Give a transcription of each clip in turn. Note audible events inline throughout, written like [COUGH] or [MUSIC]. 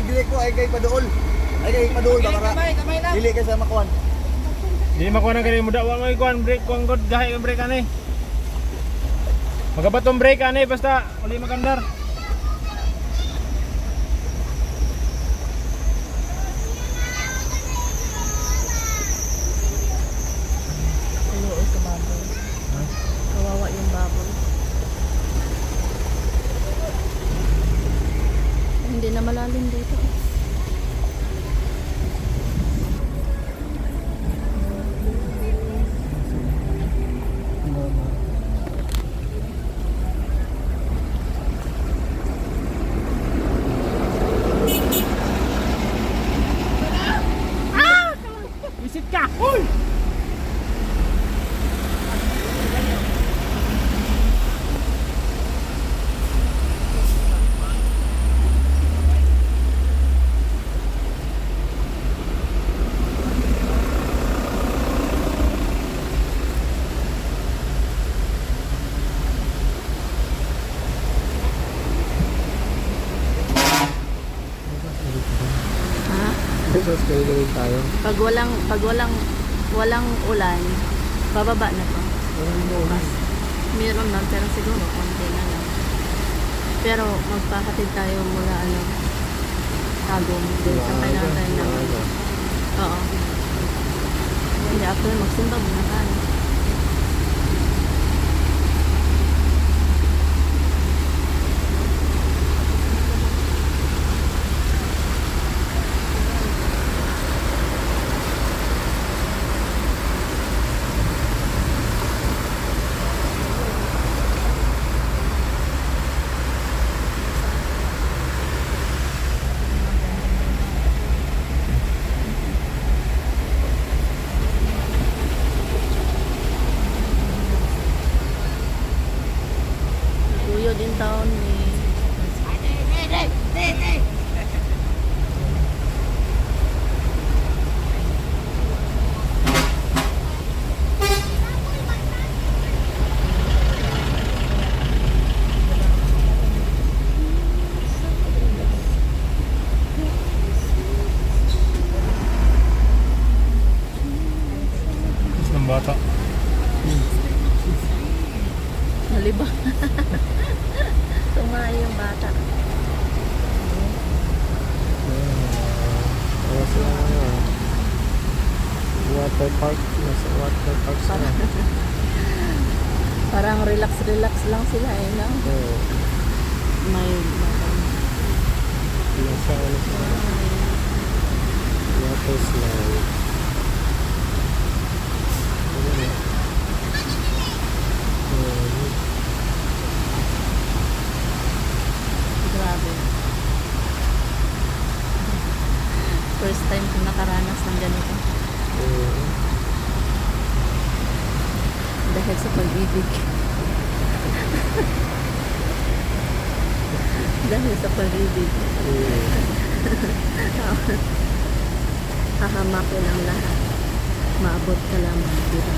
ay dili ko ay kay paduol. Ay kay paduol ba kara. Kamay, kamay lang. Dili kay sa makuan. Di makuha ng ganyan mo da. Wa mo ikuan break kuang god gahi ang break ani. Magabatong break ani basta uli magandar. Hindi na malalim dito. Visit ka. Uy! Jesus kay gawin tayo. Pag walang pag walang walang ulan, bababa na to. Meron lang pero siguro konti na lang. Pero magpakatid tayo mula ano Tagum dun sa kailangan tayo ng Oo. Hindi after magsimba muna tayo. video din taon ni bata. Hmm. [LAUGHS] Tumayo yung bata. Wala sila ano. Water park. Nasa water park sila. [LAUGHS] Parang relax-relax lang sila eh, no? Oo. May Nasa ano sila. Water slide. Ano na? Oo. grabe. First time ko nakaranas ng ganito. Oo. Dahil sa pag-ibig. [LAUGHS] Dahil sa pag-ibig. Oo. [LAUGHS] Hahamakin ang lahat. Maabot ka lamang, di ba?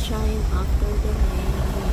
sunshine after the rain.